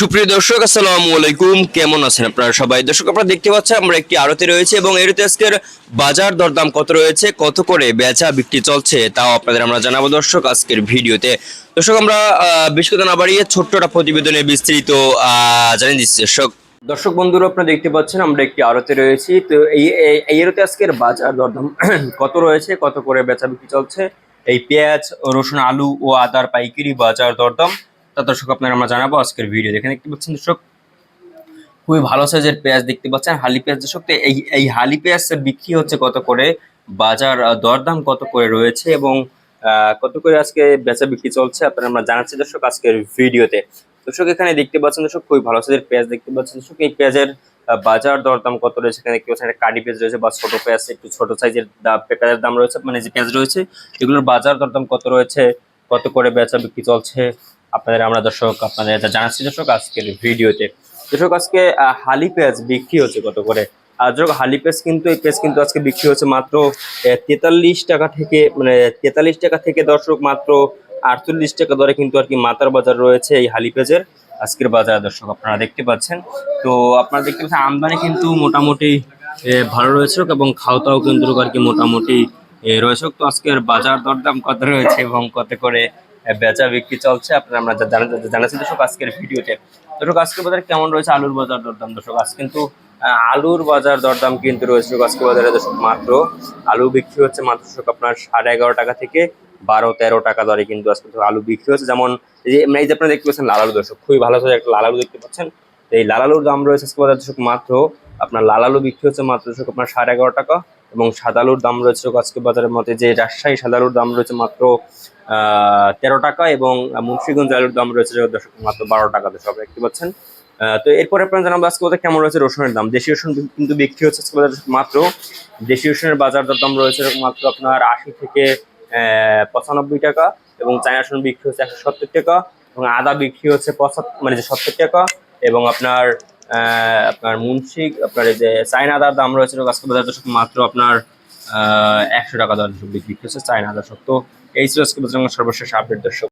সুপ্রিয় দর্শক, আসসালামু আলাইকুম। কেমন আছেন আপনারা সবাই? দর্শক, আপনারা দেখতে পাচ্ছেন আমরা একটি আড়তে রয়েছে এবং এরতে আজকের বাজার দরদাম কত রয়েছে, কত করে বেচা বিক্রি চলছে তাও আপনাদের আমরা জানাব দর্শক আজকের ভিডিওতে। দর্শক, আমরা বেশ না বাড়িয়ে ছোট্ট প্রতিবেদনে বিস্তারিত জানিয়ে দিচ্ছি। দর্শক দর্শক বন্ধুরা, আপনারা দেখতে পাচ্ছেন আমরা একটি আড়তে রয়েছি। তো এই, এই- এই আড়তে আজকের বাজার দরদাম কত রয়েছে, কত করে বেচা বিক্রি চলছে? এই পেঁয়াজ, রসুন, আলু ও আদার পাইকারি বাজার দরদাম তা দর্শক আপনারা আমরা জানাব আজকের ভিডিও। দেখে দেখতে পাচ্ছেন দর্শক, খুবই ভালো সাইজের পেঁয়াজ দেখতে পাচ্ছেন। হালি পেঁয়াজ দর্শক এই এই হালি পেঁয়াজ বিক্রি হচ্ছে কত করে? বাজার দরদাম কত করে রয়েছে? এবং কত করে আজকে বেচা বিক্রি চলছে? আপনারা আমরা জানাচ্ছি দর্শক আজকের ভিডিওতে। দর্শক, এখানে দেখতে পাচ্ছেন দর্শক, খুবই ভালো সাইজের পেঁয়াজ দেখতে পাচ্ছেন দর্শক। এই পেঁয়াজের বাজার দরদাম কত রয়েছে? এখানে দেখতে পাচ্ছেন একটা কাটি পেঁয়াজ রয়েছে বা ছোট পেঁয়াজ, একটু ছোট সাইজের পেঁয়াজের দাম রয়েছে মানে যে পেঁয়াজ রয়েছে, এগুলোর বাজার দরদাম কত রয়েছে? কত করে বেচা বিক্রি চলছে? আপনাদের, আমরা দর্শক, আপনাদের এটা জানাচ্ছি, দর্শক, আজকের ভিডিওতে। দর্শক, আজকে হালি পেঁয়াজ বিক্রি হচ্ছে কত করে? আর দর্শক, হালি পেঁয়াজ কিন্তু, এই পেঁয়াজ কিন্তু আজকে বিক্রি হচ্ছে মাত্র তেতাল্লিশ টাকা থেকে মানে তেতাল্লিশ টাকা থেকে দর্শক মাত্র আটচল্লিশ টাকা দরে কিন্তু আর কি মাতার বাজার রয়েছে এই হালি পেঁয়াজের আজকের বাজার, দর্শক, আপনারা দেখতে পাচ্ছেন। তো আপনারা দেখতে পাচ্ছেন, আমদানি কিন্তু মোটামুটি ভালো রয়েছে এবং খাওয়াটাও কিন্তু আর কি মোটামুটি রয়েছে। তো আজকের বাজার দরদাম কত রয়েছে এবং কত করে বেচা বিক্রি চলছে, আপনারা আমরা জানাচ্ছি। দর্শক, আজকের ভিডিওতে দর্শক, আজকের বাজার কেমন রয়েছে আলুর বাজার দরদাম? দর্শক, আজ কিন্তু আলুর বাজার দরদাম কিন্তু রয়েছে। আজকের বাজারে দর্শক, মাত্র আলু বিক্রি হচ্ছে মাত্র দর্শক, আপনার সাড়ে এগারো টাকা থেকে বারো, তেরো টাকা দরে কিন্তু আজকে আলু বিক্রি হচ্ছে। যেমন, এই যে এই যে আপনারা দেখতে পাচ্ছেন লাল আলু দর্শক, খুবই ভালো একটা লাল আলু দেখতে পাচ্ছেন। এই লাল আলুর দাম রয়েছে আজকে বাজার দর্শক মাত্র আপনার লাল আলু বিক্রি হচ্ছে মাত্র দর্শক আপনার সাড়ে এগারো টাকা। এবং সাদা আলুর দাম রয়েছে আজকে বাজারের মধ্যে যে রাজশাহী সাদা আলুর দাম রয়েছে মাত্র তেরো টাকা এবং মুন্সিগঞ্জ আলুর দাম রয়েছে দর্শক মাত্র বারো টাকা দর্শক দেখতে পাচ্ছেন। তো এরপরে আপনারা জানাব আজকে বাজারে কেমন রয়েছে রসুনের দাম। দেশীয় রসুন কিন্তু বিক্রি হচ্ছে আজকে বাজারে মাত্র। দেশীয় রসুনের বাজার দর দাম রয়েছে মাত্র আপনার আশি থেকে পঁচানব্বই টাকা এবং চায়না রসুন বিক্রি হচ্ছে একশো সত্তর টাকা এবং আদা বিক্রি হচ্ছে পঁচাত্তর মানে যে সত্তর টাকা এবং আপনার আপনার মুন্সি আপনার এই যে চায়না আদার দাম রয়েছে আজকে বাজার দর্শক মাত্র আপনার একশো টাকা দর বিক্রি করছে চায়না দর্শক তো এই ছিল আজকে বাজার সর্বশেষ আপডেট দর্শক।